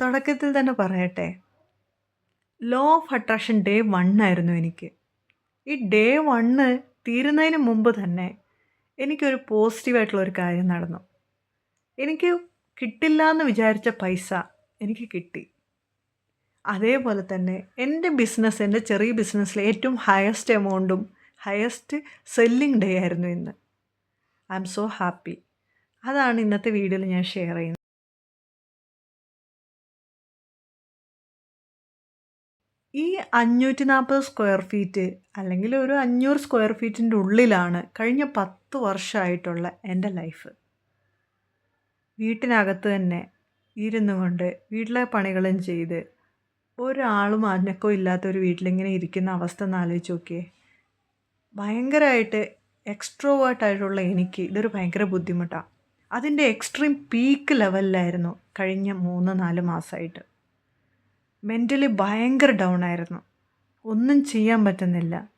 തുടക്കത്തിൽ തന്നെ പറയട്ടെ. Law of attraction day one ആയിരുന്നു എനിക്ക്. ഈ ഡേ വണ്ണ് തീരുന്നതിന് മുമ്പ് തന്നെ എനിക്കൊരു പോസിറ്റീവായിട്ടുള്ളൊരു കാര്യം നടന്നു. എനിക്ക് കിട്ടില്ല എന്ന് വിചാരിച്ച പൈസ എനിക്ക് കിട്ടി. അതേപോലെ തന്നെ എന്റെ ബിസിനസ് എന്റെ ചെറിയ ബിസിനസ്സിലെ ഏറ്റവും ഹയസ്റ്റ് എമൗണ്ടും ഹയസ്റ്റ് സെല്ലിംഗ് ഡേ ആയിരുന്നു ഇന്ന്. ഐ എം സോ ഹാപ്പി അതാണ് ഇന്നത്തെ വീഡിയോയിൽ ഞാൻ ഷെയർ ചെയ്യുന്നത്. ഈ അഞ്ഞൂറ്റി നാൽപ്പത് സ്ക്വയർ ഫീറ്റ് അല്ലെങ്കിൽ ഒരു അഞ്ഞൂറ് സ്ക്വയർ ഫീറ്റിന്റെ ഉള്ളിലാണ് കഴിഞ്ഞ പത്ത് വർഷമായിട്ടുള്ള എന്റെ ലൈഫ്. വീട്ടിനകത്ത് തന്നെ ഇരുന്നു കൊണ്ട് വീട്ടിലെ പണികളും ചെയ്ത് ഒരാളും അനക്കോ ഇല്ലാത്ത ഒരു വീട്ടിലിങ്ങനെ ഇരിക്കുന്ന അവസ്ഥ ഒന്ന് ആലോചിച്ച് നോക്കിയേ. ഭയങ്കരമായിട്ട് എക്സ്ട്രോവേർട്ടായിട്ടുള്ള എനിക്ക് ഇതൊരു ഭയങ്കര ബുദ്ധിമുട്ടാണ് അതിന്റെ എക്സ്ട്രീം പീക്ക് ലെവലിലായിരുന്നു കഴിഞ്ഞ മൂന്ന് നാല് മാസമായിട്ട്. മെന്റലി ഭയങ്കര ഡൗൺ ആയിരുന്നു ഒന്നും ചെയ്യാൻ പറ്റുന്നില്ല.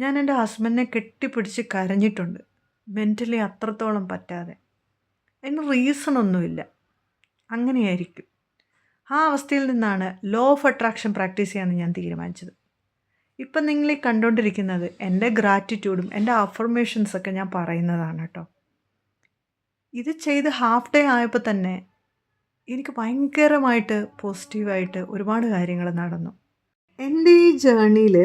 ഞാൻ എന്റെ ഹസ്ബൻഡിനെ കെട്ടിപ്പിടിച്ച് കരഞ്ഞിട്ടുണ്ട്. മെന്റലി അത്രത്തോളം പറ്റാതെ. അതിന് റീസണൊന്നുമില്ല. അങ്ങനെയായിരിക്കും. ആ അവസ്ഥയിൽ നിന്നാണ് ലോ ഓഫ് അട്രാക്ഷൻ പ്രാക്ടീസ് ചെയ്യാമെന്ന് ഞാൻ തീരുമാനിച്ചത്. ഇപ്പം നിങ്ങൾ ഈ കണ്ടുകൊണ്ടിരിക്കുന്നത് എന്റെ ഗ്രാറ്റിറ്റ്യൂഡും എന്റെ അഫർമേഷൻസൊക്കെ ഞാൻ പറയുന്നതാണ് കേട്ടോ. ഇത് ചെയ്ത് ഹാഫ് ഡേ ആയപ്പോൾ തന്നെ എനിക്ക് ഭയങ്കരമായിട്ട് പോസിറ്റീവായിട്ട് ഒരുപാട് കാര്യങ്ങൾ നടന്നു. എന്റെ ഈ ജേണിയിൽ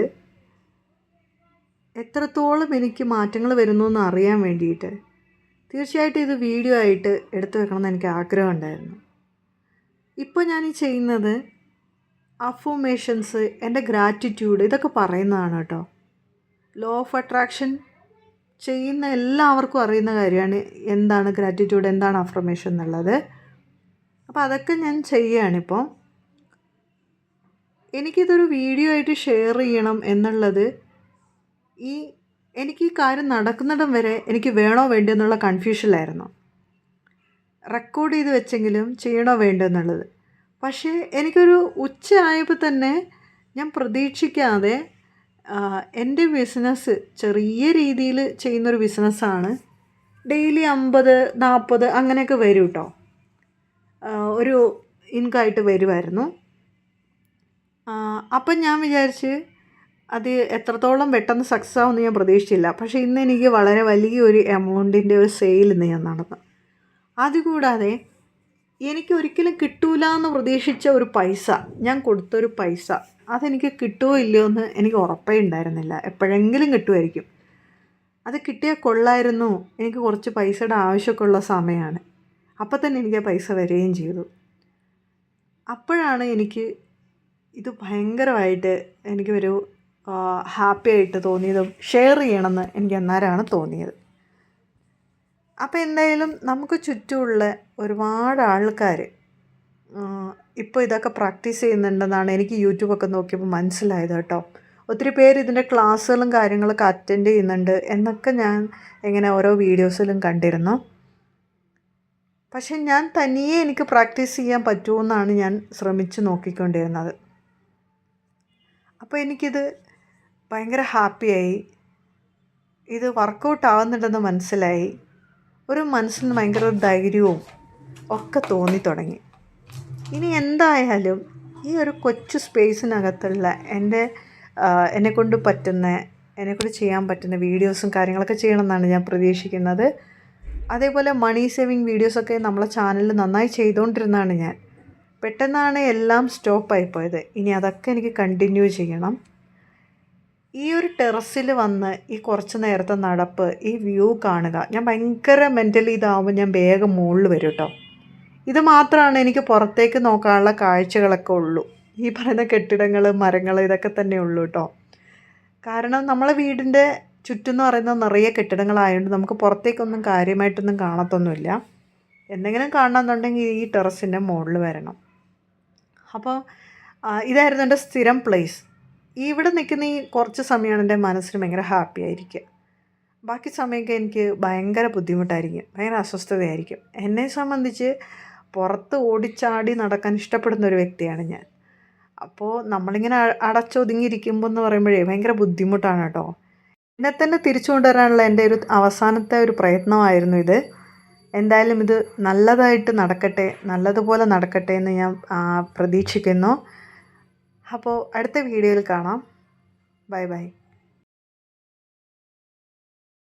എത്രത്തോളം എനിക്ക് മാറ്റങ്ങൾ വരുന്നു എന്ന് അറിയാൻ വേണ്ടിയിട്ട് തീർച്ചയായിട്ടും ഇത് വീഡിയോ ആയിട്ട് എടുത്തു വെക്കണമെന്ന് എനിക്ക് ആഗ്രഹം ഉണ്ടായിരുന്നു. ഇപ്പോൾ ഞാൻ ഈ ചെയ്യുന്നത് അഫോമേഷൻസ് എന്റെ ഗ്രാറ്റിറ്റ്യൂഡ് ഇതൊക്കെ പറയുന്നതാണ് കേട്ടോ. ലോ ഓഫ് അട്രാക്ഷൻ ചെയ്യുന്ന എല്ലാവർക്കും അറിയുന്ന കാര്യമാണ് എന്താണ് ഗ്രാറ്റിറ്റ്യൂഡ് എന്താണ് അഫർമേഷൻ എന്നുള്ളത്. അപ്പോൾ അതൊക്കെ ഞാൻ ചെയ്യുകയാണിപ്പോൾ എനിക്കിതൊരു വീഡിയോ ആയിട്ട് ഷെയർ ചെയ്യണം എന്നുള്ളത് ഈ എനിക്ക് ഈ കാര്യം നടക്കുന്നിടം വരെ എനിക്ക് വേണോ വേണ്ടോ എന്നുള്ള കൺഫ്യൂഷനിലായിരുന്നു റെക്കോർഡ് ചെയ്ത് വെച്ചെങ്കിലും ചെയ്യണോ വേണ്ടോ എന്നുള്ളത് പക്ഷേ എനിക്കൊരു ഉച്ച ആയപ്പോൾ തന്നെ ഞാൻ പ്രതീക്ഷിക്കാതെ എന്റെ ബിസിനസ് ചെറിയ രീതിയിൽ ചെയ്യുന്നൊരു ബിസിനസ്സാണ് ഡെയിലി അമ്പത് നാൽപ്പത് അങ്ങനെയൊക്കെ വരും കേട്ടോ ഒരു ഇൻകമായിട്ട് വരുമായിരുന്നു അപ്പം ഞാൻ വിചാരിച്ച് അത് എത്രത്തോളം പെട്ടെന്ന് സക്സസ് ആവുമെന്ന് ഞാൻ പ്രതീക്ഷിച്ചില്ല. പക്ഷേ ഇന്ന് എനിക്ക് വളരെ വലിയൊരു എമൗണ്ടിന്റെ ഒരു സെയിൽ ഇന്ന് ഞാൻ നടന്നു. അതുകൂടാതെ എനിക്ക് ഒരിക്കലും കിട്ടൂല എന്ന് പ്രതീക്ഷിച്ച ഒരു പൈസ ഞാൻ കൊടുത്തൊരു പൈസ അതെനിക്ക് കിട്ടുമോ ഇല്ലയോ എന്ന് എനിക്ക് ഉറപ്പേ ഉണ്ടായിരുന്നില്ല. എപ്പോഴെങ്കിലും കിട്ടുമായിരിക്കും. അത് കിട്ടിയാൽ കൊള്ളായിരുന്നു. എനിക്ക് കുറച്ച് പൈസയുടെ ആവശ്യമൊക്കെ ഉള്ള സമയമാണ്. അപ്പോൾ തന്നെ എനിക്ക് പൈസ വരികയും ചെയ്തു. അപ്പോഴാണ് എനിക്ക് ഇത് ഭയങ്കരമായിട്ട് എനിക്കൊരു ഹാപ്പി ആയിട്ട് തോന്നിയതും. ഷെയർ ചെയ്യണമെന്ന് എനിക്ക് അന്നേരമാണ് തോന്നിയത്. അപ്പോൾ എന്തായാലും നമുക്ക് ചുറ്റുമുള്ള ഒരുപാട് ആൾക്കാർ ഇപ്പോൾ ഇതൊക്കെ പ്രാക്ടീസ് ചെയ്യുന്നുണ്ടെന്നാണ് എനിക്ക് യൂട്യൂബൊക്കെ നോക്കിയപ്പോൾ മനസ്സിലായത് കേട്ടോ. ഒത്തിരി പേര് ഇതിന്റെ ക്ലാസ്സുകളും കാര്യങ്ങളൊക്കെ അറ്റൻഡ് ചെയ്യുന്നുണ്ട് എന്നൊക്കെ ഞാൻ ഇങ്ങനെ ഓരോ വീഡിയോസിലും കണ്ടിരുന്നു. പക്ഷെ ഞാൻ തനിയെ എനിക്ക് പ്രാക്ടീസ് ചെയ്യാൻ പറ്റുമെന്നാണ് ഞാൻ ശ്രമിച്ച് നോക്കിക്കൊണ്ടിരുന്നത്. അപ്പോൾ എനിക്കിത് ഭയങ്കര ഹാപ്പിയായി. ഇത് വർക്കൗട്ട് ആവുന്നുണ്ടെന്ന് മനസ്സിലായി. ഒരു മനസ്സിന് ഭയങ്കര ധൈര്യവും ഒക്കെ തോന്നി തുടങ്ങി. ഇനി എന്തായാലും ഈ ഒരു കൊച്ചു സ്പേസിനകത്തുള്ള എന്റെ എന്നെക്കൊണ്ട് പറ്റുന്ന എന്നെക്കൊണ്ട് ചെയ്യാൻ പറ്റുന്ന വീഡിയോസും കാര്യങ്ങളൊക്കെ ചെയ്യണമെന്നാണ് ഞാൻ പ്രതീക്ഷിക്കുന്നത്. അതേപോലെ മണി സേവിങ് വീഡിയോസൊക്കെ നമ്മളെ ചാനലിൽ നന്നായി ചെയ്തുകൊണ്ടിരുന്നതാണ് ഞാൻ. പെട്ടെന്നാണ് എല്ലാം സ്റ്റോപ്പായി പോയത്. ഇനി അതൊക്കെ എനിക്ക് കണ്ടിന്യൂ ചെയ്യണം. ഈ ഒരു ടെറസിൽ വന്ന് ഈ കുറച്ച് നേരത്തെ നടപ്പ് ഈ വ്യൂ കാണുക ഞാൻ ഭയങ്കര മെന്റലി ഇതാവുമ്പോൾ ഞാൻ വേഗം മുകളിൽ വരും കേട്ടോ ഇത് മാത്രമാണ് എനിക്ക് പുറത്തേക്ക് നോക്കാനുള്ള കാഴ്ചകളൊക്കെ ഉള്ളൂ. ഈ പറയുന്ന കെട്ടിടങ്ങൾ മരങ്ങൾ ഇതൊക്കെ തന്നെ ഉള്ളൂ കേട്ടോ കാരണം നമ്മളെ വീടിന്റെ ചുറ്റും എന്ന് പറയുന്നത് നിറയെ കെട്ടിടങ്ങളായതുകൊണ്ട് നമുക്ക് പുറത്തേക്കൊന്നും കാര്യമായിട്ടൊന്നും കാണത്തൊന്നുമില്ല. എന്തെങ്കിലും കാണണമെന്നുണ്ടെങ്കിൽ ഈ ടെറസിന്റെ മുകളിൽ വരണം. അപ്പോൾ ഇതായിരുന്നു എന്റെ സ്ഥിരം പ്ലേസ്. ഇവിടെ നിൽക്കുന്ന ഈ കുറച്ച് സമയമാണ് എന്റെ മനസ്സിന് ഭയങ്കര ഹാപ്പി ആയിരിക്കുക. ബാക്കി സമയമൊക്കെ എനിക്ക് ഭയങ്കര ബുദ്ധിമുട്ടായിരിക്കും. ഭയങ്കര അസ്വസ്ഥതയായിരിക്കും. എന്നെ സംബന്ധിച്ച് പുറത്ത് ഓടിച്ചാടി നടക്കാൻ ഇഷ്ടപ്പെടുന്ന ഒരു വ്യക്തിയാണ് ഞാൻ. അപ്പോൾ നമ്മളിങ്ങനെ അടച്ചൊതുങ്ങിയിരിക്കുമ്പോൾ എന്ന് പറയുമ്പോഴേ ഭയങ്കര ബുദ്ധിമുട്ടാണ് കേട്ടോ. എന്നെ തന്നെ തിരിച്ചു കൊണ്ടുവരാനുള്ള എന്റെ ഒരു അവസാനത്തെ ഒരു പ്രയത്നമായിരുന്നു ഇത്. എന്തായാലും ഇത് നല്ലതായിട്ട് നടക്കട്ടെ നല്ലതുപോലെ നടക്കട്ടെ എന്ന് ഞാൻ പ്രതീക്ഷിക്കുന്നു. അപ്പോൾ അടുത്ത വീഡിയോയിൽ കാണാം. Bye bye.